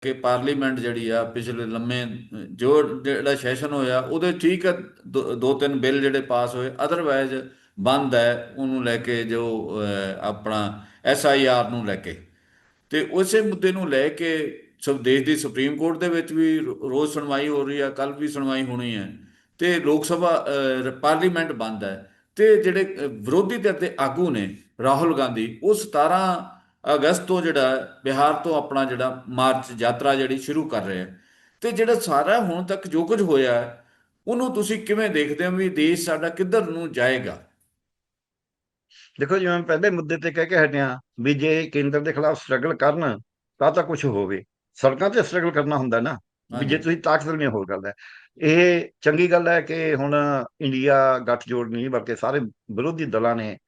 ਕਿ ਪਾਰਲੀਮੈਂਟ ਜਿਹੜੀ ਆ ਪਿਛਲੇ ਲੰਮੇ, ਜੋ ਜਿਹੜਾ ਸੈਸ਼ਨ ਹੋਇਆ, ਉਹਦੇ ਠੀਕ ਹੈ ਦੋ ਦੋ ਤਿੰਨ ਬਿੱਲ ਜਿਹੜੇ ਪਾਸ ਹੋਏ ਅਦਰਵਾਇਜ਼ ਬੰਦ ਹੈ, ਉਹਨੂੰ ਲੈ ਕੇ ਜੋ ਆਪਣਾ ਐਸ ਆਈ ਆਰ ਨੂੰ ਲੈ ਕੇ। ਤੇ ਉਸੇ ਮੁੱਦੇ ਨੂੰ ਲੈ ਕੇ ਸਭ ਦੇਸ਼ ਦੀ ਸੁਪਰੀਮ ਕੋਰਟ ਦੇ ਵਿੱਚ ਵੀ ਰੋਜ਼ ਸੁਣਵਾਈ ਹੋ ਰਹੀ ਆ ਕੱਲ ਵੀ ਸੁਣਵਾਈ ਹੋਣੀ ਹੈ। ਤੇ ਲੋਕ ਸਭਾ ਪਾਰਲੀਮੈਂਟ ਬੰਦ ਹੈ। ਤੇ ਜਿਹੜੇ ਵਿਰੋਧੀ ਧਿਰ ਦੇ ਆਗੂ ਨੇ, ਰਾਹੁਲ ਗਾਂਧੀ, ਉਹ 17 ਅਗਸਤ ਤੋਂ ਜਿਹੜਾ ਹੈ, ਬਿਹਾਰ ਤੋਂ ਆਪਣਾ ਜਿਹੜਾ ਮਾਰਚ ਯਾਤਰਾ ਜਿਹੜੀ ਸ਼ੁਰੂ ਕਰ ਰਹੇ ਆ। ਤੇ ਜਿਹੜਾ ਸਾਰਾ ਹੁਣ ਤੱਕ ਜੋ ਕੁਝ ਹੋਇਆ ਹੈ, ਉਹਨੂੰ ਤੁਸੀਂ ਕਿਵੇਂ ਦੇਖਦੇ ਹੋ ਵੀ ਦੇਸ਼ ਸਾਡਾ ਕਿੱਧਰ ਨੂੰ ਜਾਏਗਾ? ਦੇਖੋ ਜਿਵੇਂ ਮੈਂ ਪਹਿਲੇ ਮੁੱਦੇ ਤੇ ਕਹਿ ਕੇ ਹਟਿਆ ਵੀ ਜੇ ਕੇਂਦਰ ਦੇ ਖਿਲਾਫ ਸਟਰਗਲ ਕਰਨ ਤਾਂ ਤਾਂ ਕੁਝ ਹੋਵੇ। ਸੜਕਾਂ ਤੇ ਸਟਰਗਲ ਕਰਨਾ ਹੁੰਦਾ ਨਾ ਵੀ ਜੇ ਤੁਸੀਂ ਤਾਕਤ ਨਹੀਂ ਹੋਰ ਗੱਲ ਹੈ। ਇਹ ਚੰਗੀ ਗੱਲ ਹੈ ਕਿ ਹੁਣ ਇੰਡੀਆ ਗੱਠਜੋੜ ਨਹੀਂ ਬਲਕਿ ਸਾਰੇ ਵਿਰੋਧੀ ਦਲਾਂ ਨੇ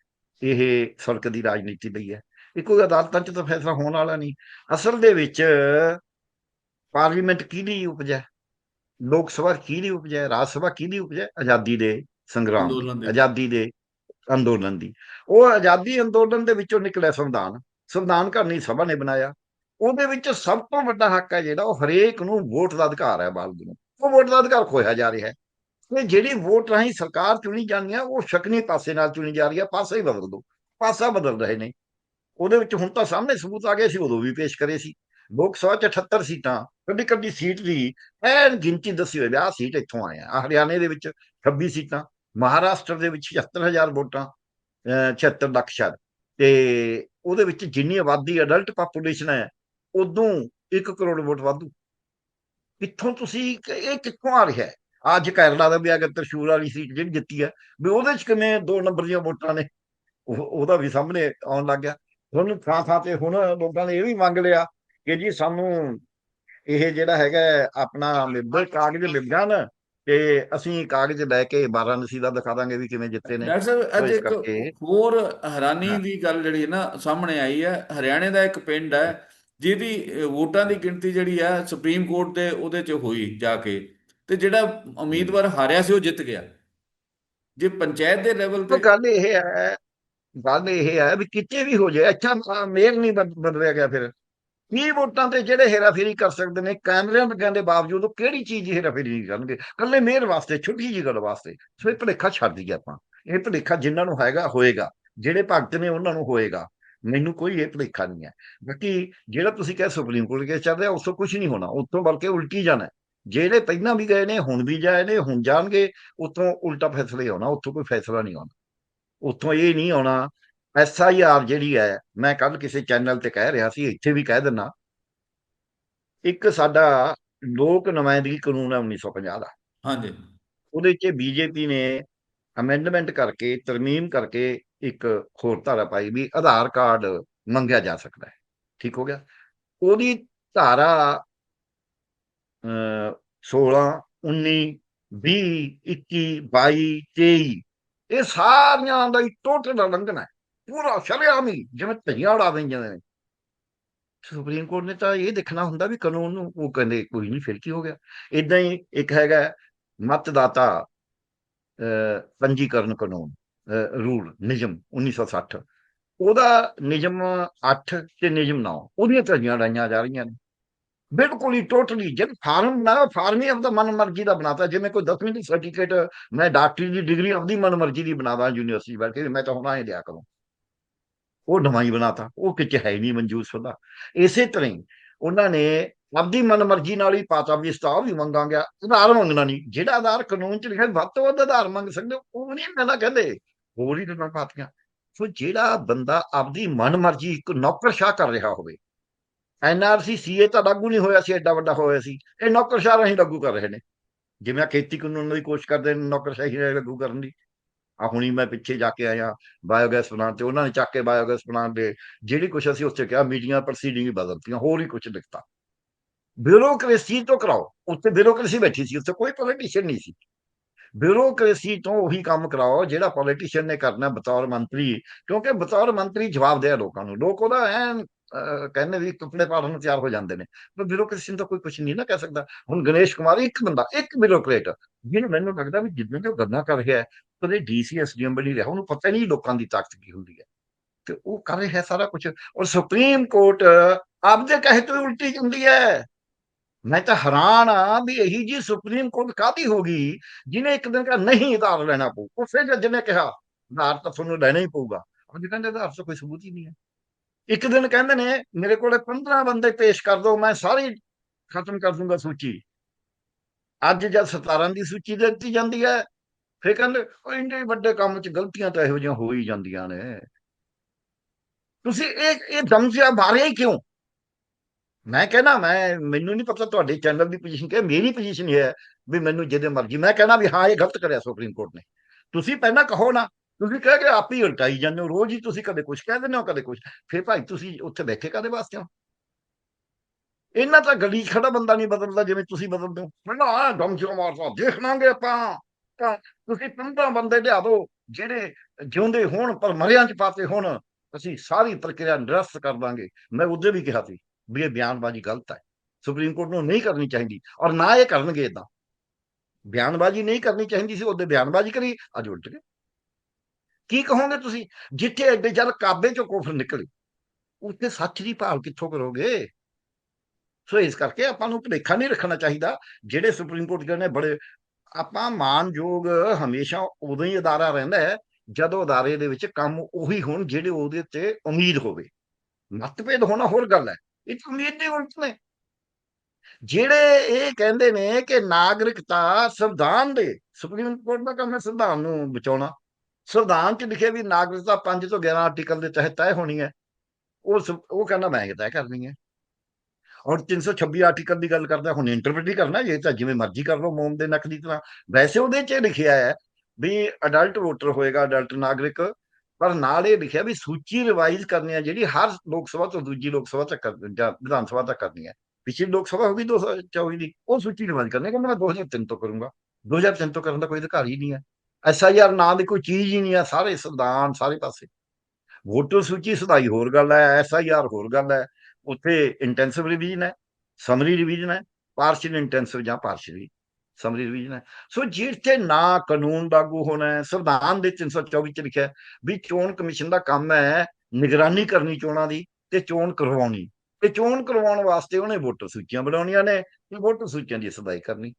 ਇਹ ਸੜਕ ਦੀ ਰਾਜਨੀਤੀ ਲਈ ਹੈ। ਇਹ ਕੋਈ ਅਦਾਲਤਾਂ 'ਚ ਤਾਂ ਫੈਸਲਾ ਹੋਣ ਵਾਲਾ ਨਹੀਂ। ਅਸਲ ਦੇ ਵਿੱਚ ਪਾਰਲੀਮੈਂਟ ਕਿਹਦੀ ਉਪਜ? ਹੈ ਲੋਕ ਸਭਾ ਕਿਹਦੀ ਉਪਜ? ਹੈ ਰਾਜ ਸਭਾ ਕਿਹਦੀ ਉਪਜ? ਹੈ ਆਜ਼ਾਦੀ ਦੇ ਸੰਗਰਾਮ ਆਜ਼ਾਦੀ ਦੇ ਅੰਦੋਲਨ ਦੀ। ਉਹ ਆਜ਼ਾਦੀ ਅੰਦੋਲਨ ਦੇ ਵਿੱਚੋਂ ਨਿਕਲਿਆ ਸੰਵਿਧਾਨ। ਸੰਵਿਧਾਨ ਕਰਨੀ ਸਭਾ ਨੇ ਬਣਾਇਆ। ਉਹਦੇ ਵਿੱਚ ਸਭ ਤੋਂ ਵੱਡਾ ਹੱਕ ਹੈ ਜਿਹੜਾ ਉਹ ਹਰੇਕ ਨੂੰ ਵੋਟ ਦਾ ਅਧਿਕਾਰ ਹੈ ਬਾਲਦ ਨੂੰ। ਉਹ ਵੋਟ ਦਾ ਅਧਿਕਾਰ ਖੋਇਆ ਜਾ ਰਿਹਾ ਹੈ। ਤੇ ਜਿਹੜੀ ਵੋਟ ਰਾਹੀਂ ਸਰਕਾਰ ਚੁਣੀ ਜਾਂਦੀ ਹੈ ਉਹ ਸ਼ਕਨੀ ਪਾਸੇ ਨਾਲ ਚੁਣੀ ਜਾ ਰਹੀ ਹੈ ਪਾਸਾ ਹੀ ਬਦਲ ਦੋ। ਪਾਸਾ ਬਦਲ ਰਹੇ ਨੇ। ਉਹਦੇ ਵਿੱਚ ਹੁਣ ਤਾਂ ਸਾਹਮਣੇ ਸਬੂਤ ਆ ਗਏ ਸੀ, ਉਦੋਂ ਵੀ ਪੇਸ਼ ਕਰੇ ਸੀ। ਲੋਕ ਸਭਾ ਚ 78 ਸੀਟਾਂ ਕੱਢੀ ਕੱਢੀ ਸੀਟ ਦੀ ਐਨ ਗਿਣਤੀ ਦੱਸੀ ਹੋਈ ਵੀ ਆਹ ਸੀਟ ਇੱਥੋਂ ਆਏ ਆ। ਹਰਿਆਣੇ ਦੇ ਵਿੱਚ 26 ਸੀਟਾਂ, ਮਹਾਰਾਸ਼ਟਰ ਦੇ ਵਿੱਚ 76000 ਵੋਟਾਂ, ਅਹ 76 ਲੱਖ ਸ਼ਾਇਦ। ਤੇ ਉਹਦੇ ਵਿੱਚ ਜਿੰਨੀ ਆਬਾਦੀ ਅਡਲਟ ਪਾਪੂਲੇਸ਼ਨ ਹੈ, ਉਦੋਂ 1 ਕਰੋੜ ਵੋਟ ਵਾਧੂ। ਕਿੱਥੋਂ ਤੁਸੀਂ ਇਹ ਕਿੱਥੋਂ ਆ ਰਿਹਾ ਹੈ? ਅੱਜ ਕੈਨੇਡਾ ਦਾ ਵੀ ਅਗਰ ਤਰਸ਼ੂਲ ਵਾਲੀ ਸੀਟ ਜਿਹੜੀ ਜਿੱਤੀ ਹੈ, ਵੀ ਉਹਦੇ ਚ ਕਿਵੇਂ ਦੋ ਨੰਬਰ ਦੀਆਂ ਵੋਟਾਂ ਨੇ? ਉਹ, ਉਹਦਾ ਵੀ ਸਾਹਮਣੇ ਆਉਣ ਲੱਗ ਗਿਆ। ਹੁਣ ਥਾਂ ਥਾਂ ਤੇ ਹੁਣ ਲੋਕਾਂ ਨੇ ਇਹ ਵੀ ਮੰਗ ਲਿਆ ਕਿ ਜੀ ਸਾਨੂੰ ਇਹ ਜਿਹੜਾ ਹੈਗਾ ਆਪਣਾ ਲਿਬਰ ਕਾਗਜ਼ ਮਿਲ ਜਾਣ ਤੇ ਅਸੀਂ ਕਾਗਜ਼ ਲੈ ਕੇ ਵਾਰਾਣਸੀ ਦਾ ਦਿਖਾ ਦਾਂਗੇ ਵੀ ਕਿਵੇਂ ਜਿੱਤੇ ਨੇ ਡਾਕਟਰ ਸਾਹਿਬ ਅੱਜ ਇੱਕ ਹੋਰ ਹੈਰਾਨੀ। ਦੀ ਗੱਲ ਜਿਹੜੀ ਹੈ ਨਾ ਸਾਹਮਣੇ ਆਈ ਹੈ ਹਰਿਆਣੇ ਦਾ ਇੱਕ ਪਿੰਡ ਹੈ ਜਿਹਦੀ ਵੋਟਾਂ ਦੀ ਗਿਣਤੀ ਜਿਹੜੀ ਹੈ ਸੁਪਰੀਮ ਕੋਰਟ ਦੇ ਉਹਦੇ 'ਚ ਹੋਈ ਜਾ ਕੇ ਤੇ ਜਿਹੜਾ ਉਮੀਦਵਾਰ ਹਾਰਿਆ ਸੀ ਉਹ ਜਿੱਤ ਗਿਆ ਜੇ ਪੰਚਾਇਤ ਦੇ ਲੈਵਲ ਤਾਂ ਤੇ ਗੱਲ ਇਹ ਹੈ ਗੱਲ ਇਹ ਹੈ ਵੀ ਕਿਤੇ ਵੀ ਹੋ ਜਾਏ, ਅੱਛਾ ਮੇਲ ਨਹੀਂ ਬਦ- ਬਦਲਿਆ ਗਿਆ ਫਿਰ। ਕੀ ਵੋਟਾਂ ਤੇ ਜਿਹੜੇ ਹੇਰਾਫੇਰੀ ਕਰ ਸਕਦੇ ਨੇ, ਕੈਮਰਿਆਂ ਲੱਗਣ ਦੇ ਬਾਵਜੂਦ ਉਹ ਕਿਹੜੀ ਚੀਜ਼ ਦੀ ਹੇਰਾਫੇਰੀ ਨਹੀਂ ਕਰਨਗੇ? ਕੱਲੇ ਮੇਅਰ ਵਾਸਤੇ, ਛੋਟੀ ਜਿਹੀ ਗੱਲ ਵਾਸਤੇ। ਸੋ ਇਹ ਭੁਲੇਖਾ ਛੱਡ ਦਈਏ ਆਪਾਂ। ਇਹ ਭੁਲੇਖਾ ਜਿਨ੍ਹਾਂ ਨੂੰ ਹੈਗਾ, ਹੋਏਗਾ। ਜਿਹੜੇ ਭਗਤ ਨੇ ਉਹਨਾਂ ਨੂੰ ਹੋਏਗਾ। ਮੈਨੂੰ ਕੋਈ ਇਹ ਭੁਲੇਖਾ ਨਹੀਂ ਹੈ। ਬਾਕੀ ਜਿਹੜਾ ਤੁਸੀਂ ਕਹੇ ਸੁਪਰੀਮ ਕੋਰਟ ਕੇਸ ਚੱਲ ਰਿਹਾ, ਉਸ ਤੋਂ ਕੁਝ ਨਹੀਂ ਹੋਣਾ। ਉੱਥੋਂ ਬਲਕਿ ਉਲਟੀ ਜਾਣਾ ਜਿਹੜੇ ਪਹਿਲਾਂ ਵੀ ਗਏ ਨੇ, ਹੁਣ ਵੀ ਜਾਏ ਨੇ, ਹੁਣ ਜਾਣਗੇ ਉੱਥੋਂ ਉਲਟਾ ਫੈਸਲਾ ਹੀ ਆਉਣਾ। ਉੱਥੋਂ ਕੋਈ ਫੈਸਲਾ ਨਹੀਂ ਆਉਣਾ। ਉੱਥੋਂ ਇਹ ਨਹੀਂ ਆਉਣਾ। ਐਸ ਆਈ ਆਰ ਜਿਹੜੀ ਹੈ ਮੈਂ ਕੱਲ ਕਿਸੇ ਚੈਨਲ ਤੇ ਕਹਿ ਰਿਹਾ ਸੀ ਇੱਥੇ ਵੀ ਕਹਿ ਦਿੰਨਾ ਇੱਕ ਸਾਡਾ ਲੋਕ ਨੁਮਾਇੰਦਗੀ ਕਾਨੂੰਨ ਹੈ 1950 ਦਾ। ਹਾਂਜੀ। ਉਹਦੇ 'ਚ ਬੀਜੇਪੀ ਨੇ ਅਮੈਂਡਮੈਂਟ ਕਰਕੇ ਤਰਮੀਮ ਕਰਕੇ ਇੱਕ ਹੋਰ ਧਾਰਾ ਪਾਈ ਵੀ ਆਧਾਰ ਕਾਰਡ ਮੰਗਿਆ ਜਾ ਸਕਦਾ ਹੈ। ਠੀਕ ਹੋ ਗਿਆ? ਉਹਦੀ ਧਾਰਾ ਅਹ, 16 19 20 21 22 23 ਇਹ ਸਾਰੀਆਂ ਦਾ ਹੀ ਟੋਟਲ ਉਲੰਘਣਾ ਪੂਰਾ ਸ਼ਰੇਆਮ ਜਿਵੇਂ ਧੀਆਂ ਉਡਾ ਦਿੰਦੇ ਨੇ। ਸੁਪਰੀਮ ਕੋਰਟ ਨੇ ਤਾਂ ਇਹ ਦੇਖਣਾ ਹੁੰਦਾ ਵੀ ਕਾਨੂੰਨ ਨੂੰ ਉਹ ਕਹਿੰਦੇ ਕੋਈ ਨਹੀਂ, ਫਿਰ ਕੀ ਹੋ ਗਿਆ? ਇਦਾਂ ਹੀ ਇੱਕ ਹੈਗਾ ਮਤਦਾਤਾ ਪੰਜੀਕਰਨ ਕਾਨੂੰਨ ਰੂਲ, ਨਿਯਮ 1960 ਉਹਦਾ ਨਿਯਮ 8 ਤੇ ਨਿਯਮ 9 ਉਹਦੀਆਂ ਧੱਜੀਆਂ ਉਡਾਈਆਂ ਜਾ ਰਹੀਆਂ ਨੇ। ਬਿਲਕੁਲ ਹੀ ਟੋਟਲੀ ਜਿਵੇਂ ਫਾਰਮ ਨਾ ਫਾਰਮ ਹੀ ਆਪਦਾ ਮਨ ਮਰਜ਼ੀ ਦਾ ਬਣਾਤਾ। ਜਿਵੇਂ ਕੋਈ 10ਵੀਂ ਦੀ ਸਰਟੀਫਿਕੇਟ ਮੈਂ ਡਾਕਟਰੀ ਦੀ ਡਿਗਰੀ ਆਪਦੀ ਮਨ ਦੀ ਬਣਾਦਾ ਯੂਨੀਵਰਸਿਟੀ ਬੈਠ ਕੇ ਮੈਂ ਤਾਂ ਹੁਣ ਆਏ ਦਿਆ ਕਰੂੰ। ਉਹ ਨਵਾਂ ਹੀ ਬਣਾਤਾ ਉਹ ਕਿਤੇ ਹੈ ਨਹੀਂ ਮਨਜੂਰ ਸ਼ੁਦਾ ਇਸੇ ਤਰ੍ਹਾਂ ਹੀ ਉਹਨਾਂ ਨੇ ਆਪਦੀ ਮਨ ਮਰਜ਼ੀ ਨਾਲ ਹੀ ਪਾਤਾ ਵੀ ਸਟਾਫ ਵੀ ਮੰਗਾਂਗੇ ਆਧਾਰ ਮੰਗਣਾ ਨਹੀਂ। ਜਿਹੜਾ ਆਧਾਰ ਕਾਨੂੰਨ ਚ ਲਿਖਿਆ ਵੱਧ ਤੋਂ ਵੱਧ ਆਧਾਰ ਮੰਗ ਸਕਦੇ ਹੋ, ਉਹ ਨਹੀਂ ਕਹਿੰਦਾ ਕਹਿੰਦੇ ਹੋਰ ਹੀ ਗੱਲਾਂ ਪਾਤੀਆਂ। ਸੋ ਜਿਹੜਾ ਬੰਦਾ ਆਪਦੀ ਮਨ ਮਰਜ਼ੀ ਇੱਕ ਨੌਕਰਸ਼ਾਹ ਕਰ ਰਿਹਾ ਹੋਵੇ ਐਨਆਰਸੀ ਸੀਏ ਤਾਂ ਲਾਗੂ ਨਹੀਂ ਹੋਇਆ ਸੀ, ਐਡਾ ਵੱਡਾ ਹੋਇਆ ਸੀ। ਇਹ ਨੌਕਰਸ਼ਾਹ ਰਾਹੀਂ ਲਾਗੂ ਕਰ ਰਹੇ ਨੇ। ਜਿਵੇਂ ਆਹ ਖੇਤੀ ਕਾਨੂੰਨ ਦੀ ਕੋਸ਼ਿਸ਼ ਕਰਦੇ ਨੇ ਨੌਕਰਸ਼ਾਹੀ ਰਾਹੀਂ ਲਾਗੂ ਕਰਨ ਦੀ। ਆ ਹੁਣੀ ਮੈਂ ਪਿੱਛੇ ਜਾ ਕੇ ਆਇਆ ਬਾਇਓਗੈਸ ਪਲਾਂਟ ਤੇ, ਉਹਨਾਂ ਨੇ ਚੱਕ ਕੇ ਬਾਇਓਗੈਸ ਪਲਾਂਟ ਦੇ ਜਿਹੜੀ ਕੁਛ ਅਸੀਂ ਉੱਥੇ ਕਿਹਾ, ਮੀਟਿੰਗਾਂ ਪ੍ਰੋਸੀਡਿੰਗ ਹੀ ਬਦਲਤੀਆਂ ਹੋਰ ਹੀ ਕੁਛ ਲਿਖਤਾ। ਬਿਊਰੋਕ੍ਰੇਸੀ ਤੋਂ ਕਰਾਓ, ਉੱਥੇ ਬਿਊਰੋਕ੍ਰੇਸੀ ਬੈਠੀ ਸੀ, ਉੱਥੇ ਕੋਈ ਪੋਲੀਟੀਸ਼ੀਅਨ ਨਹੀਂ ਸੀ। ਬਿਊਰੋਕ੍ਰੇਸੀ ਤੋਂ ਉਹੀ ਕੰਮ ਕਰਾਓ, ਜਿਹੜਾ ਪੋਲੀਟੀਸ਼ੀਅਨ ਨੇ ਕਰਨਾ ਬਤੌਰ ਮੰਤਰੀ, ਕਿਉਂਕਿ ਬਤੌਰ ਮੰਤਰੀ ਜਵਾਬ ਦੇ ਲੋਕਾਂ ਨੂੰ। ਲੋਕ ਉਹਦਾ ਐਨ ਕਹਿੰਦੇ ਵੀ ਕੱਪੜੇ ਪਾੜਨ ਨੂੰ ਤਿਆਰ ਹੋ ਜਾਂਦੇ ਨੇ। ਪਰ ਬਿਊਰੋਕ੍ਰੇਸੀ ਨੂੰ ਤਾਂ ਕੋਈ ਕੁਝ ਨਹੀਂ ਨਾ ਕਹਿ ਸਕਦਾ। ਹੁਣ ਗਣੇਸ਼ ਕੁਮਾਰ ਇੱਕ ਬੰਦਾ, ਇੱਕ ਬਿਊਰੋਕਰੇਟ ਜਿਹਨੂੰ ਮੈਨੂੰ ਲੱਗਦਾ ਵੀ ਜਿੱਦਾਂ ਕਿ ਉਹ ਗੱਲਾਂ ਕਰ ਰਿਹਾ ਹੈ, ਕਦੇ ਡੀਸੀ ਐਸਡੀਐਮ ਬਣੀ ਰਿਹਾ, ਉਹਨੂੰ ਪਤਾ ਨਹੀਂ ਲੋਕਾਂ ਦੀ ਤਾਕਤ ਕੀ ਹੁੰਦੀ ਹੈ। ਤੇ ਉਹ ਕਰ ਰਿਹਾ ਸਾਰਾ ਕੁਝ ਔਰ ਸੁਪਰੀਮ ਕੋਰਟ ਆਪਦੇ ਕਹੇ ਤੋਂ ਉਲਟੀ ਹੁੰਦੀ ਹੈ। ਮੈਂ ਤਾਂ ਹੈਰਾਨ ਆ ਵੀ ਇਹੀ ਜੀ ਸੁਪਰੀਮ ਕੋਰਟ ਕਾਦੀ ਹੋ ਗਈ, ਜਿਹਨੇ ਇੱਕ ਦਿਨ ਕਿਹਾ ਨਹੀਂ ਆਧਾਰ ਲੈਣਾ ਪਊ। ਉਸੇ ਜੱਜ ਨੇ ਕਿਹਾ, ਆਧਾਰ ਤਾਂ ਤੁਹਾਨੂੰ ਲੈਣਾ ਹੀ ਪਊਗਾ। ਅੱਜ ਕਹਿੰਦੇ ਆਧਾਰ ਤੋਂ ਕੋਈ ਸਬੂਤ ਹੀ ਨਹੀਂ ਹੈ। ਇੱਕ ਦਿਨ ਕਹਿੰਦੇ ਨੇ, ਮੇਰੇ ਕੋਲੇ 15 ਬੰਦੇ ਪੇਸ਼ ਕਰ ਦਿਓ ਮੈਂ ਸਾਰੀ ਖਤਮ ਕਰ ਦੂੰਗਾ ਸੂਚੀ। ਅੱਜ ਜਦ 17 ਦੀ ਸੂਚੀ ਦੇ ਦਿੱਤੀ ਜਾਂਦੀ ਹੈ, ਫਿਰ ਕਹਿੰਦੇ ਉਹ ਇੰਨੇ ਵੱਡੇ ਕੰਮ 'ਚ ਗਲਤੀਆਂ ਤਾਂ ਇਹੋ ਜਿਹੀਆਂ ਹੋ ਹੀ ਜਾਂਦੀਆਂ ਨੇ। ਤੁਸੀਂ ਇਹ ਇਹ ਦਮਜਿਆ ਮਾਰਿਆ ਹੀ ਕਿਉਂ? ਮੈਂ ਕਹਿੰਦਾ ਮੈਂ, ਮੈਨੂੰ ਨਹੀਂ ਪਤਾ ਤੁਹਾਡੇ ਚੈਨਲ ਦੀ ਪੋਜੀਸ਼ਨ ਕੀ ਮੇਰੀ ਪੋਜੀਸ਼ਨ ਇਹ ਹੈ ਵੀ ਮੈਨੂੰ ਜਿਹਦੇ ਮਰਜ਼ੀ, ਮੈਂ ਕਹਿੰਦਾ ਵੀ ਹਾਂ, ਇਹ ਗਲਤ ਕਰਿਆ ਸੁਪਰੀਮ ਕੋਰਟ ਨੇ। ਤੁਸੀਂ ਪਹਿਲਾਂ ਕਹੋ ਨਾ ਤੁਸੀਂ ਕਹਿ ਕੇ ਆਪ ਹੀ ਉਲਟਾਈ ਜਾਂਦੇ ਹੋ, ਰੋਜ਼ ਹੀ ਤੁਸੀਂ ਕਦੇ ਕੁਝ ਕਹਿ ਦਿੰਦੇ ਹੋ, ਕਦੇ ਕੁਝ ਫਿਰ ਭਾਈ ਤੁਸੀਂ ਉੱਥੇ ਬੈਠੇ ਕਾਦੇ ਵਾਸਤੇ ਹੋ ਇਹਨਾਂ ਤਾਂ ਗਲੀ ਖੜਾ ਬੰਦਾ ਨਹੀਂ ਬਦਲਦਾ ਜਿਵੇਂ ਤੁਸੀਂ ਬਦਲਦੇ ਹੋ। ਮੈਨੂੰ ਆ ਦਮਜਿਆ ਮਾਰਦਾ ਦੇਖ ਲਾਂਗੇ ਆਪਾਂ। ਤਾਂ ਤੁਸੀਂ 15 ਬੰਦੇ ਲਿਆ ਦਿਓ ਜਿਹੜੇ ਜਿਉਂਦੇ ਹੋਣ ਪਰ ਮਰਿਆਂ 'ਚ ਪਾਤੇ ਹੋਣ, ਅਸੀਂ ਸਾਰੀ ਪ੍ਰਕਿਰਿਆ ਨਿਰਸਤ ਕਰ ਦਾਂਗੇ। ਮੈਂ ਉਹਦੇ ਵੀ ਕਿਹਾ ਸੀ ਵੀ ਇਹ ਬਿਆਨਬਾਜ਼ੀ ਗਲਤ ਹੈ। ਸੁਪਰੀਮ ਕੋਰਟ ਨੂੰ ਨਹੀਂ ਕਰਨੀ ਚਾਹੀਦੀ ਔਰ ਨਾ ਇਹ ਕਰਨਗੇ ਇਦਾਂ ਬਿਆਨਬਾਜ਼ੀ ਨਹੀਂ ਕਰਨੀ ਚਾਹੀਦੀ ਸੀ, ਉਹਦੇ ਬਿਆਨਬਾਜ਼ੀ ਕਰੀ, ਅੱਜ ਉਲਟ ਗਏ। ਕੀ ਕਹੋਗੇ ਤੁਸੀਂ? ਜਿੱਥੇ ਐਡੇ ਜਲ ਕਾਬੇ ਚੋਂ ਕੋਫਰ ਨਿਕਲੇ, ਉੱਥੇ ਸੱਚ ਦੀ ਭਾਲ ਕਿੱਥੋਂ ਕਰੋਗੇ? ਸੋ ਇਸ ਕਰਕੇ ਆਪਾਂ ਨੂੰ ਭੁਲੇਖਾ ਨਹੀਂ ਰੱਖਣਾ ਚਾਹੀਦਾ। ਜਿਹੜੇ ਸੁਪਰੀਮ ਕੋਰਟ ਕਹਿੰਦੇ ਬੜੇ ਆਪਾਂ ਮਾਨਯੋਗ ਹਮੇਸ਼ਾ ਉਦੋਂ ਹੀ ਅਦਾਰਾ ਰਹਿੰਦਾ ਹੈ, ਜਦੋਂ ਅਦਾਰੇ ਦੇ ਵਿੱਚ ਕੰਮ ਉਹੀ ਹੋਣ ਜਿਹੜੇ ਉਹਦੇ ਤੇ ਉਮੀਦ ਹੋਵੇ। ਮਤਭੇਦ ਹੋਣਾ ਹੋਰ ਗੱਲ ਹੈ। ਇਹ ਤਾਂ ਉਮੀਦ ਦੇ ਉਲਟ ਨੇ। ਜਿਹੜੇ ਇਹ ਕਹਿੰਦੇ ਨੇ ਕਿ ਨਾਗਰਿਕਤਾ ਸੰਵਿਧਾਨ ਦੇ, ਸੁਪਰੀਮ ਕੋਰਟ ਦਾ ਕੰਮ ਹੈ ਸੰਵਿਧਾਨ ਨੂੰ ਬਚਾਉਣਾ। ਸੰਵਿਧਾਨ 'ਚ ਲਿਖਿਆ ਵੀ ਨਾਗਰਿਕਤਾ 5 ਤੋਂ 11 ਆਰਟੀਕਲ ਦੇ ਤਹਿਤ ਤੈਅ ਹੋਣੀ ਹੈ। ਉਹ ਸੁ- ਉਹ ਕਹਿੰਦਾ ਮੈਂ ਤੈਅ ਕਰਨੀ ਹੈ। ਔਰ 326 ਆਰਟੀਕਲ ਦੀ ਗੱਲ ਕਰਦਾ, ਹੁਣ ਇੰਟਰਪ੍ਰੀਟ ਹੀ ਕਰਨਾ ਇਹ ਤਾਂ ਜਿਵੇਂ ਮਰਜ਼ੀ ਕਰ ਲਓ ਮੋਮ ਦੇ ਨੱਕ ਦੀ ਤਰ੍ਹਾਂ। ਵੈਸੇ ਉਹਦੇ 'ਚ ਇਹ ਲਿਖਿਆ ਹੈ ਵੀ ਅਡਲਟ ਵੋਟਰ ਹੋਏਗਾ ਅਡਲਟ ਨਾਗਰਿਕ, ਪਰ ਨਾਲ ਇਹ ਲਿਖਿਆ ਵੀ ਸੂਚੀ ਰਿਵਾਈਜ਼ ਕਰਨੀ ਹੈ, ਜਿਹੜੀ ਹਰ ਲੋਕ ਸਭਾ ਤੋਂ ਦੂਜੀ ਲੋਕ ਸਭਾ ਤੱਕ ਕਰ- ਵਿਧਾਨ ਸਭਾ ਤੱਕ ਕਰਨੀ ਹੈ। ਪਿਛਲੀ ਲੋਕ ਸਭਾ ਹੋ ਗਈ 2024 ਦੀ, ਉਹ ਸੂਚੀ ਰਿਵਾਈਜ਼ ਕਰਨੀ ਹੈ। ਕਹਿੰਦਾ ਮੈਂ 2003 ਤੋਂ ਕਰੂੰਗਾ। 2003 ਤੋਂ ਕਰਨ ਦਾ ਕੋਈ ਅਧਿਕਾਰ ਹੀ ਨਹੀਂ ਹੈ। ਐਸਆਈਆਰ ਨਾਂ ਦੀ ਕੋਈ ਚੀਜ਼ ਹੀ ਨਹੀਂ ਹੈ ਸਾਰੇ ਸੰਵਿਧਾਨ ਸਾਰੇ ਪਾਸੇ। ਵੋਟਰ ਸੂਚੀ ਸੁਧਾਈ ਹੋਰ ਗੱਲ ਹੈ ਐਸਆਈਆਰ ਹੋਰ ਗੱਲ ਹੈ। ਉੱਥੇ ਇੰਟੈਂਸਿਵ ਰਿਵੀਜ਼ਨ ਹੈ ਸਮਰੀ ਰਿਵੀਜ਼ਨ ਹੈ ਪਾਰਸ਼ਲ ਇੰਟੈਂਸਿਵ ਜਾਂ ਪਾਰਸ਼ਲੀ ਸਮਰੀ ਰਿਵੀਜ਼ਨ ਹੈ। ਸੋ ਜਿੱਥੇ ਨਾ ਕਾਨੂੰਨ ਲਾਗੂ ਹੋਣਾ ਹੈ, ਸੰਵਿਧਾਨ ਦੇ 324 ਚ ਲਿਖਿਆ ਵੀ ਚੋਣ ਕਮਿਸ਼ਨ ਦਾ ਕੰਮ ਹੈ ਨਿਗਰਾਨੀ ਕਰਨੀ ਚੋਣਾਂ ਦੀ ਤੇ ਚੋਣ ਕਰਵਾਉਣੀ। ਤੇ ਚੋਣ ਕਰਵਾਉਣ ਵਾਸਤੇ ਉਹਨੇ ਵੋਟਰ ਸੂਚੀਆਂ ਬਣਾਉਣੀਆਂ ਨੇ ਤੇ ਵੋਟਰ ਸੂਚੀਆਂ ਦੀ ਸਦਾਈ ਕਰਨੀ।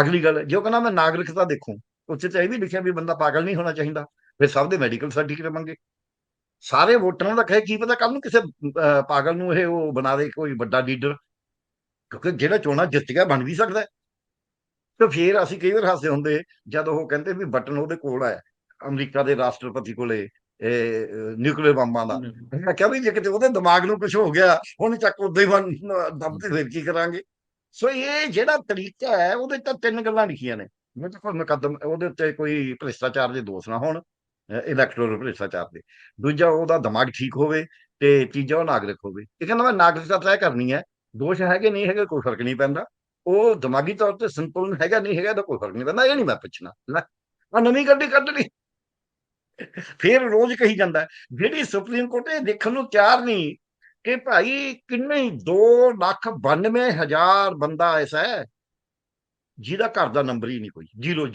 ਅਗਲੀ ਗੱਲ, ਜੋ ਕਹਿੰਦਾ ਮੈਂ ਨਾਗਰਿਕਤਾ ਦੇਖੂੰ ਉੱਥੇ ਤਾਂ ਇਹ ਵੀ ਲਿਖਿਆ ਵੀ ਬੰਦਾ ਪਾਗਲ ਨਹੀਂ ਹੋਣਾ ਚਾਹੀਦਾ। ਫਿਰ ਸਭ ਦੇ ਮੈਡੀਕਲ ਸਰਟੀਫਿਕੇਟ ਮੰਗੇ। ਸਾਰੇ ਵੋਟਰਾਂ ਦਾ ਕਹੇ ਕੀ ਪਤਾ ਕੱਲ ਨੂੰ ਕਿਸੇ ਪਾਗਲ ਨੂੰ ਇਹ ਉਹ ਬਣਾ ਦੇ ਕੋਈ ਵੱਡਾ ਲੀਡਰ ਕਿਉਂਕਿ ਜਿਹੜਾ ਚੋਣਾਂ ਜਿੱਤ ਗਿਆ ਬਣ ਵੀ ਸਕਦਾ। ਤੇ ਫਿਰ ਅਸੀਂ ਕਈ ਵਾਰ ਹੱਸਦੇ ਹੁੰਦੇ ਜਦ ਉਹ ਕਹਿੰਦੇ ਵੀ ਬਟਨ ਉਹਦੇ ਕੋਲ ਹੈ ਅਮਰੀਕਾ ਦੇ ਰਾਸ਼ਟਰਪਤੀ ਕੋਲੇ ਇਹ ਨਿਊਕਲੀਅਰ ਬੰਬਾਂ ਦਾ। ਮੈਂ ਕਿਹਾ ਵੀ ਜੇ ਕਿਤੇ ਉਹਦੇ ਦਿਮਾਗ ਨੂੰ ਕੁਝ ਹੋ ਗਿਆ ਉਹਨੇ ਚੱਕ ਉਦਾਂ ਹੀ ਬਣ ਦਬਦੇ ਫਿਰ ਕੀ ਕਰਾਂਗੇ? ਸੋ ਇਹ ਜਿਹੜਾ ਤਰੀਕਾ ਹੈ ਉਹਦੇ ਤਾਂ ਤਿੰਨ ਗੱਲਾਂ ਲਿਖੀਆਂ ਨੇ। ਮੈਂ ਤਾਂ ਕੋਈ ਮੁਕੱਦਮ ਉਹਦੇ ਉੱਤੇ ਕੋਈ ਭ੍ਰਿਸ਼ਟਾਚਾਰ ਦੇ ਦੋਸ਼ ਨਾ ਹੋਣ ਇਲੈਕਟੋਰਲ ਭ੍ਰਿਸ਼ਟਾਚਾਰ ਦੇ। ਦੂਜਾ ਉਹਦਾ ਦਿਮਾਗ ਠੀਕ ਹੋਵੇ ਤੇ ਤੀਜਾ ਉਹ ਨਾਗਰਿਕ ਹੋਵੇ। ਇਹ ਕਹਿੰਦਾ ਮੈਂ ਨਾਗਰਿਕਤਾ ਤੈਅ ਕਰਨੀ ਹੈ, ਦੋਸ਼ ਹੈਗੇ ਨਹੀਂ ਹੈਗੇ ਕੋਈ ਫ਼ਰਕ ਨਹੀਂ ਪੈਂਦਾ। ਉਹ ਦਿਮਾਗੀ ਤੌਰ ਤੇ ਸੰਤੁਲਨ ਹੈਗਾ ਨਹੀਂ ਹੈਗਾ ਤਾਂ ਕੋਈ ਫ਼ਰਕ ਨਹੀਂ ਪੈਂਦਾ, ਇਹ ਨਹੀਂ ਮੈਂ ਪੁੱਛਣਾ। ਲੈ ਆ ਨਵੀਂ ਗੱਡੀ ਕੱਢ ਲਈ। ਫਿਰ ਰੋਜ਼ ਕਹੀ ਜਾਂਦਾ ਜਿਹੜੀ ਸੁਪਰੀਮ ਕੋਰਟ ਇਹ ਦੇਖਣ ਨੂੰ ਤਿਆਰ ਨਹੀਂ ਕਿ ਭਾਈ ਕਿੰਨੇ 2 ਲੱਖ 92 ਹਜ਼ਾਰ ਬੰਦਾ ਐਸਾ ਹੈ ਜਿਹਦਾ ਘਰ ਦਾ ਨੰਬਰ ਹੀ ਨਹੀਂ ਕੋਈ 00